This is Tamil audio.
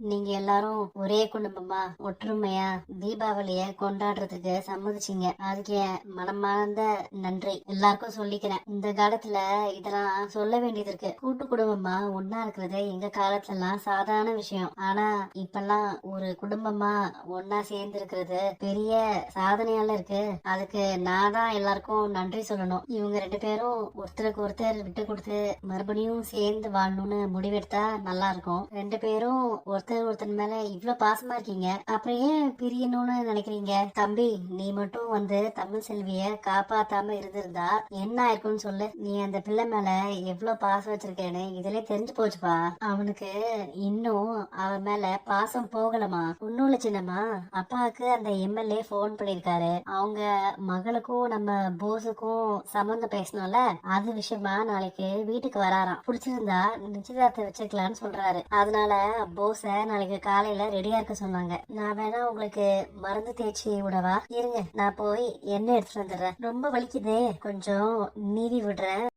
நீங்க எல்லாரும் ஒரே குடும்பமா ஒற்றுமையா தீபாவளிய கொண்டாடுறதுக்கு சம்மதிச்சீங்க. அதுக்கு மனமார்ந்த நன்றி. எல்லாருக்கும் சொல்லிக்கிறேன். இந்த காலத்துல இதெல்லாம் சொல்ல வேண்டியது இருக்கு. கூட்டு குடும்பமா ஒன்னா இருக்கிறது எங்க காலத்துல எல்லாம் சாதாரண விஷயம். ஆனா இப்பெல்லாம் ஒரு குடும்பமா ஒன்னா சேர்ந்து இருக்கிறது பெரிய சாதனையால இருக்கு. அதுக்கு நான் தான் எல்லாருக்கும் நன்றி சொல்லணும். இவங்க ரெண்டு பேரும் ஒருத்தருக்கு ஒருத்தர் விட்டு கொடுத்து மறுபடியும் சேர்ந்து வாழணும்னு முடிவெடுத்தா நல்லா இருக்கும். ரெண்டு பேரும் ஒருத்தர் ஒருத்தர் மேல இவ்வளவு பாசமா இருக்கீங்க. அப்புறம் ஏன் பிரியணும்னு நினைக்கிறீங்க? தம்பி நீ மட்டும் வந்து தமிழ் செல்விய காப்பாத்தாம இருந்திருந்தா என்ன ஆயிருக்கும்னு சொல்லு. நீ அந்த பிள்ளை மேல எவ்வளவு பாசம் வச்சிருக்கேன்னு இதுல தெரிஞ்சு போச்சுப்பா. அவனுக்கு இன்னும் அவன் மேல பாசம் போகலமா ஒன்னும் இல்ல சின்னம்மா அப்பாவுக்கு அந்த எம்எல்ஏ போன் பண்ணிருக்காரு அவங்க மகளுக்கும் நம்ம போஸுக்கும் சம்மந்தம் பேசணும்ல அது விஷயமா நாளைக்கு வீட்டுக்கு வராராம். பிடிச்சிருந்தா நிச்சயதார்த்தம் வச்சுக்கலாம்னு சொல்றாரு. அதனால போஸ நாளைக்கு காலையில ரெடியா இருக்க சொன்னாங்க நான் வேணா உங்களுக்கு மருந்து தேய்ச்சி விடவா? இருங்க. நான் போய் எண்ணெய் எடுத்துட்டு வந்துடுறேன். ரொம்ப வலிக்குதே. கொஞ்சம் நீவி விடுறேன்.